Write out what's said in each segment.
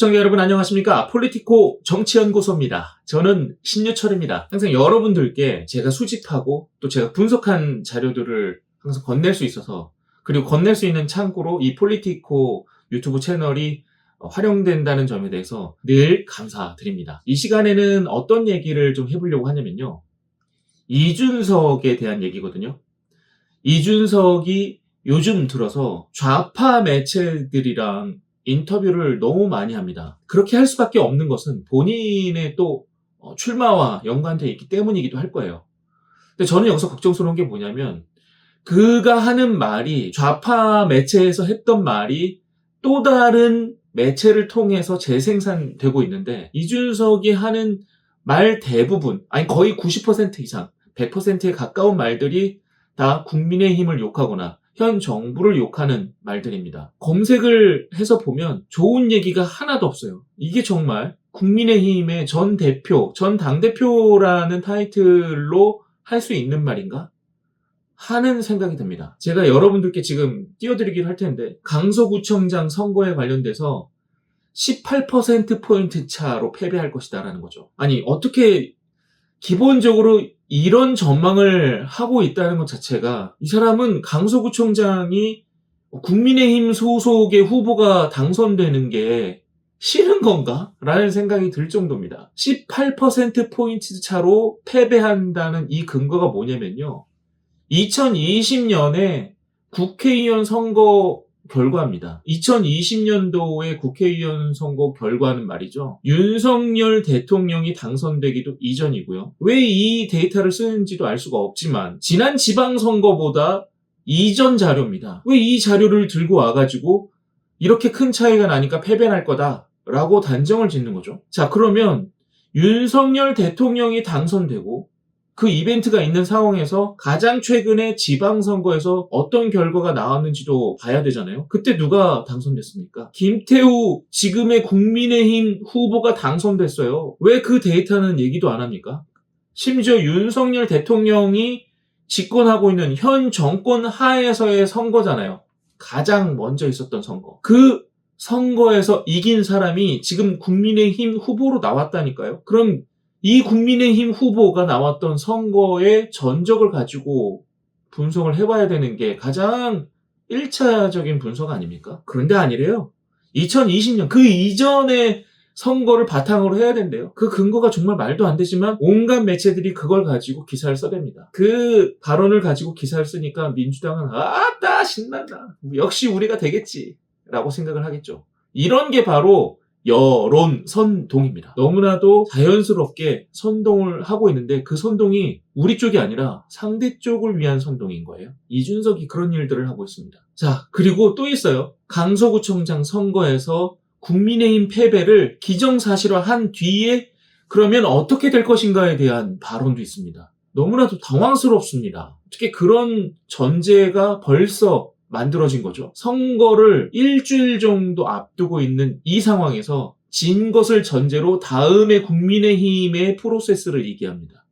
시청자 여러분 안녕하십니까? 폴리티코 정치연구소입니다. 저는 신유철입니다. 항상 여러분들께 제가 수집하고 또 제가 분석한 자료들을 항상 건넬 수 있어서 그리고 건넬 수 있는 창구로 이 폴리티코 유튜브 채널이 활용된다는 점에 대해서 늘 감사드립니다. 이 시간에는 어떤 얘기를 좀 해보려고 하냐면요. 이준석에 대한 얘기거든요. 이준석이 요즘 들어서 좌파 매체들이랑 인터뷰를 너무 많이 합니다. 그렇게 할 수밖에 없는 것은 본인의 또 어, 출마와 연관되어 있기 때문이기도 할 거예요. 근데 저는 여기서 걱정스러운 게 뭐냐면 그가 하는 말이 좌파 매체에서 했던 말이 또 다른 매체를 통해서 재생산되고 있는데 이준석이 하는 말 대부분 아니 거의 90% 이상 100%에 가까운 말들이 다 국민의힘을 욕하거나 현 정부를 욕하는 말들입니다. 검색을 해서 보면 좋은 얘기가 하나도 없어요. 이게 정말 국민의힘의 전 대표, 전 당대표라는 타이틀로 할 수 있는 말인가? 하는 생각이 듭니다. 제가 여러분들께 지금 띄워드리긴 할 텐데, 강서구청장 선거에 관련돼서 18%포인트 차로 패배할 것이다라는 거죠. 아니, 어떻게 기본적으로 이런 전망을 하고 있다는 것 자체가 이 사람은 강서구청장이 국민의힘 소속의 후보가 당선되는 게 싫은 건가? 라는 생각이 들 정도입니다. 18%포인트 차로 패배한다는 이 근거가 뭐냐면요. 2020년에 국회의원 선거 결과입니다. 2020년도의 국회의원 선거 결과는 말이죠. 윤석열 대통령이 당선되기도 이전이고요. 왜 이 데이터를 쓰는지도 알 수가 없지만 지난 지방선거보다 이전 자료입니다. 왜 이 자료를 들고 와가지고 이렇게 큰 차이가 나니까 패배할 거다라고 단정을 짓는 거죠. 자 그러면 윤석열 대통령이 당선되고 그 이벤트가 있는 상황에서 가장 최근에 지방선거에서 어떤 결과가 나왔는지도 봐야 되잖아요. 그때 누가 당선됐습니까? 김태우 지금의 국민의힘 후보가 당선됐어요. 왜 그 데이터는 얘기도 안 합니까? 심지어 윤석열 대통령이 집권하고 있는 현 정권 하에서의 선거잖아요. 가장 먼저 있었던 선거. 그 선거에서 이긴 사람이 지금 국민의힘 후보로 나왔다니까요. 그럼 이 국민의힘 후보가 나왔던 선거의 전적을 가지고 분석을 해봐야 되는 게 가장 1차적인 분석 아닙니까? 그런데 아니래요. 2020년 그 이전의 선거를 바탕으로 해야 된대요. 그 근거가 정말 말도 안 되지만 온갖 매체들이 그걸 가지고 기사를 써댑니다. 그 발언을 가지고 기사를 쓰니까 민주당은 아따 신난다. 역시 우리가 되겠지. 라고 생각을 하겠죠. 이런 게 바로 여론 선동입니다. 너무나도 자연스럽게 선동을 하고 있는데 그 선동이 우리 쪽이 아니라 상대 쪽을 위한 선동인 거예요. 이준석이 그런 일들을 하고 있습니다. 자, 그리고 또 있어요. 강서구청장 선거에서 국민의힘 패배를 기정사실화한 뒤에 그러면 어떻게 될 것인가에 대한 발언도 있습니다. 너무나도 당황스럽습니다. 어떻게 그런 전제가 벌써 만들어진 거죠. 선거를 일주일 정도 앞두고 있는 이 상황에서 진 것을 전제로 다음에 국민의힘의 프로세스를 얘기합니다.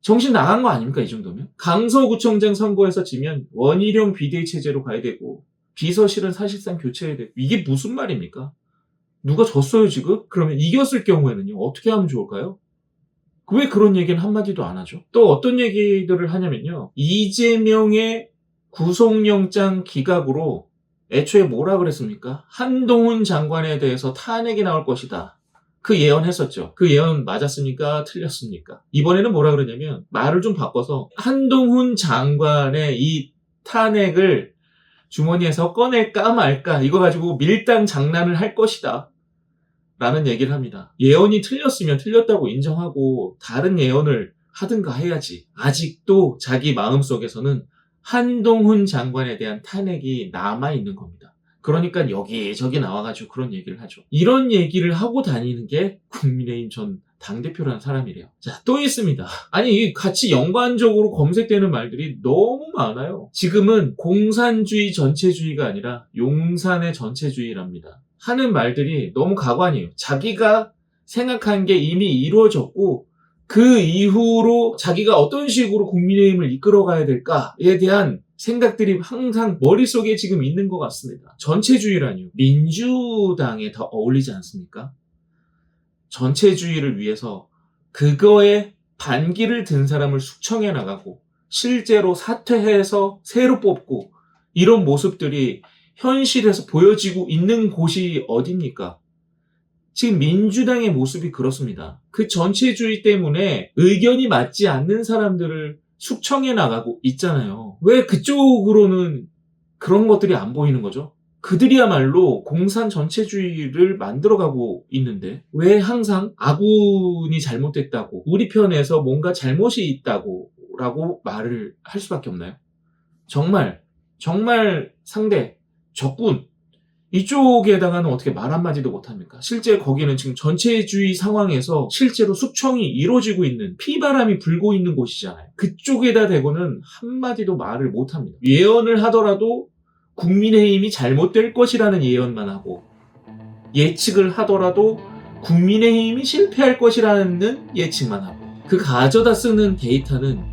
정신 나간 거 아닙니까, 이 정도면? 강서구청장 선거에서 지면 원희룡 비대위 체제로 가야 되고, 비서실은 사실상 교체해야 되고, 이게 무슨 말입니까? 누가 졌어요, 지금? 그러면 이겼을 경우에는요, 어떻게 하면 좋을까요? 왜 그런 얘기는 한마디도 안 하죠? 또 어떤 얘기들을 하냐면요, 이재명의 구속영장 기각으로 애초에 뭐라 그랬습니까? 한동훈 장관에 대해서 탄핵이 나올 것이다. 그 예언했었죠. 그 예언 맞았습니까? 틀렸습니까? 이번에는 뭐라 그러냐면 말을 좀 바꿔서 한동훈 장관의 이 탄핵을 주머니에서 꺼낼까 말까 이거 가지고 밀당 장난을 할 것이다. 라는 얘기를 합니다. 예언이 틀렸으면 틀렸다고 인정하고 다른 예언을 하든가 해야지. 아직도 자기 마음속에서는 한동훈 장관에 대한 탄핵이 남아 있는 겁니다. 그러니까 여기저기 나와가지고 그런 얘기를 하죠. 이런 얘기를 하고 다니는 게 국민의힘 전 당대표라는 사람이래요. 자, 또 있습니다. 아니, 같이 연관적으로 검색되는 말들이 너무 많아요. 지금은 공산주의 전체주의가 아니라 용산의 전체주의랍니다. 하는 말들이 너무 가관이에요. 자기가 생각한 게 이미 이루어졌고, 그 이후로 자기가 어떤 식으로 국민의힘을 이끌어가야 될까에 대한 생각들이 항상 머릿속에 지금 있는 것 같습니다. 전체주의라니요. 민주당에 더 어울리지 않습니까? 전체주의를 위해서 그거에 반기를 든 사람을 숙청해 나가고 실제로 사퇴해서 새로 뽑고 이런 모습들이 현실에서 보여지고 있는 곳이 어딥니까? 지금 민주당의 모습이 그렇습니다. 그 전체주의 때문에 의견이 맞지 않는 사람들을 숙청해 나가고 있잖아요. 왜 그쪽으로는 그런 것들이 안 보이는 거죠? 그들이야말로 공산 전체주의를 만들어가고 있는데 왜 항상 아군이 잘못됐다고 우리 편에서 뭔가 잘못이 있다고 라고 말을 할 수밖에 없나요? 정말 정말 상대 적군 이쪽에다가는 어떻게 말 한마디도 못합니까? 실제 거기는 지금 전체주의 상황에서 실제로 숙청이 이루어지고 있는 피바람이 불고 있는 곳이잖아요. 그쪽에다 대고는 한마디도 말을 못합니다. 예언을 하더라도 국민의힘이 잘못될 것이라는 예언만 하고 예측을 하더라도 국민의힘이 실패할 것이라는 예측만 하고 그 가져다 쓰는 데이터는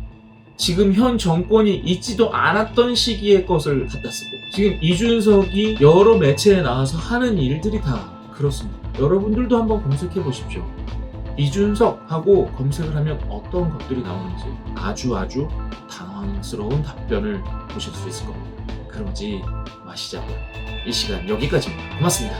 지금 현 정권이 있지도 않았던 시기의 것을 갖다 쓰고 지금 이준석이 여러 매체에 나와서 하는 일들이 다 그렇습니다. 여러분들도 한번 검색해 보십시오. 이준석 하고 검색을 하면 어떤 것들이 나오는지 아주 아주 당황스러운 답변을 보실 수 있을 겁니다. 그러지 마시자고요. 이 시간 여기까지입니다. 고맙습니다.